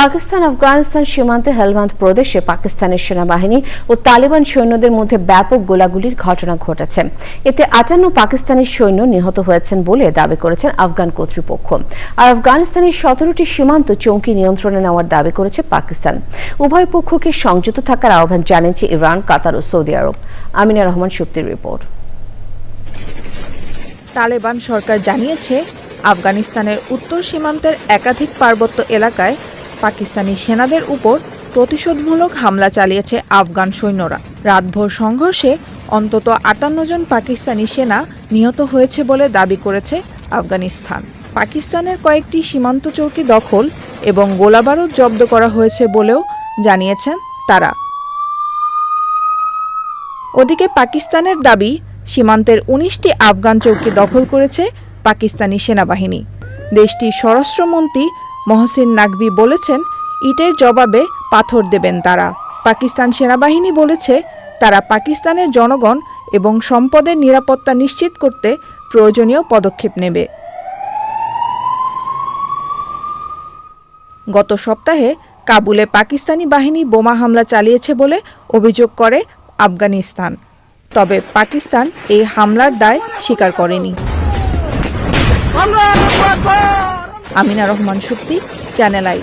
পাকিস্তান, আফগানিস্তান সীমান্তে হেলমান্দ প্রদেশে পাকিস্তানের সেনাবাহিনী ও তালিবান সৈন্যদের মধ্যে ব্যাপক গোলাগুলির ঘটনা ঘটেছে। এতে আটান্ন পাকিস্তানি সৈন্য নিহত হয়েছেন বলে দাবি করেছেন আফগান কর্তৃপক্ষ। আর আফগানিস্তানের সতেরোটি সীমান্ত চৌকি নিয়ন্ত্রণে নেওয়ার দাবি করেছে পাকিস্তান। উভয় পক্ষকে সংযত থাকার আহ্বান জানিয়েছে ইরান, কাতার ও সৌদি আরব। আমিনা রহমান, সুপ্তির রিপোর্ট। তালেবান সরকার জানিয়েছে, আফগানিস্তানের উত্তর সীমান্তের একাধিক পার্বত্য এলাকায় পাকিস্তানি সেনাদের উপর প্রতিশোধমূলক হামলা চালিয়েছে আফগান সৈন্যরা। রাতভর সংঘর্ষে অন্তত আটান্ন জন পাকিস্তানি সেনা নিহত হয়েছে বলে দাবি করেছে আফগানিস্তান। পাকিস্তানের কয়েকটি সীমান্ত চৌকি দখল এবং গোলাবারুদ জব্দ করা হয়েছে বলেও জানিয়েছেন তারা। ওদিকে পাকিস্তানের দাবি, সীমান্তের উনিশটি আফগান চৌকি দখল করেছে পাকিস্তানি সেনাবাহিনী। দেশটির স্বরাষ্ট্রমন্ত্রী মহসিন নাকভি বলেছেন, ইটের জবাবে পাথর দেবেন তারা। পাকিস্তান সেনাবাহিনী বলেছে, তারা পাকিস্তানের জনগণ এবং সম্পদের নিরাপত্তা নিশ্চিত করতে প্রয়োজনীয় পদক্ষেপ নেবে। গত সপ্তাহে কাবুলে পাকিস্তানি বাহিনী বোমা হামলা চালিয়েছে বলে অভিযোগ করে আফগানিস্তান। তবে পাকিস্তান এই হামলার দায় স্বীকার করেনি। আমিনা রহমান শক্তি চ্যানেল আই